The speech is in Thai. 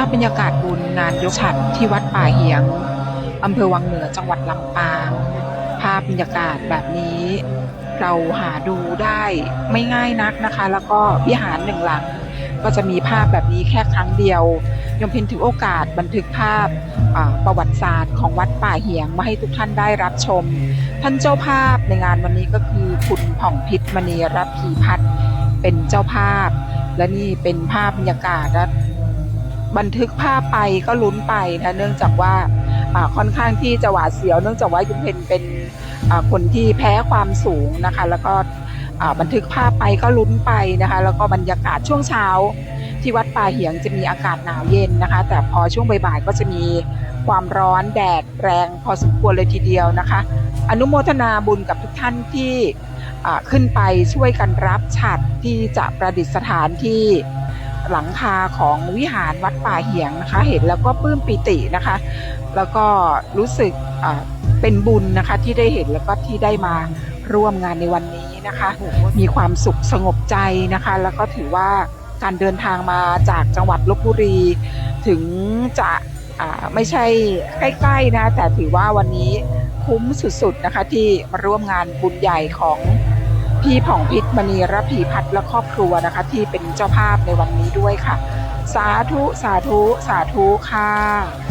าพบรรยากาศบุญงานยกฉัตรที่วัดป่าเหียงอำเภอวังเหนือจังหวัดลำปาง ภาพบรรยากาศแบบนี้ เราหาดูได้ไม่ง่ายนักนะคะ แล้วก็วิหารหนึ่งหลัง ก็จะมีภาพแบบนี้แค่ครั้งเดียวยมเพ็ญถือโอกาสบันทึกภาพประวัติศาสตร์ของวัดป่าเหียงมาให้ทุกท่านได้รับชม ท่านเจ้าภาพในงานวันนี้ก็คือคุณผ่องพิษมณีรับพีพัฒน์เป็นเจ้าภาพ และนี่เป็นภาพบรรยากาศ บันทึกภาพไปก็ลุ้นไปนะเนื่องจากว่าค่อนข้างที่จะหวาดเสียว เนื่องจากว่ายุมเพนเป็นคนที่แพ้ความสูงนะคะ แล้วก็บันทึกภาพไปก็ลุ้นไปนะคะ แล้วก็บรรยากาศช่วงเช้า ที่วัดป่าเหียงจะมีอากาศหนาวเย็นนะคะ แต่พอช่วงบ่ายๆก็จะมีความร้อนแดดแรงพอสมควรเลยทีเดียวนะคะ อนุโมทนาบุญกับทุกท่านที่ขึ้นไปช่วยกันรับฉัตรที่จะประดิษฐานที่ หลังคาของวิหารวัดป่าเหียงนะคะ เห็นแล้วก็ปลื้มปิตินะคะ แล้วก็รู้สึกเป็นบุญนะคะที่ได้เห็นแล้วก็ที่ได้มาร่วมงานในวันนี้นะคะ มีความสุขสงบใจนะคะ แล้วก็ถือว่าการเดินทางมาจากจังหวัดลบบุรี ถึงจะไม่ใช่ใกล้ๆนะ แต่ถือว่าวันนี้คุ้มสุดๆนะคะที่มาร่วมงานบุญใหญ่ของ พี่ผ่องพิษมณีรพีพัฒน์และครอบครัวนะคะ ที่เป็นเจ้าภาพในวันนี้ด้วยค่ะ สาธุ สาธุ สาธุค่ะ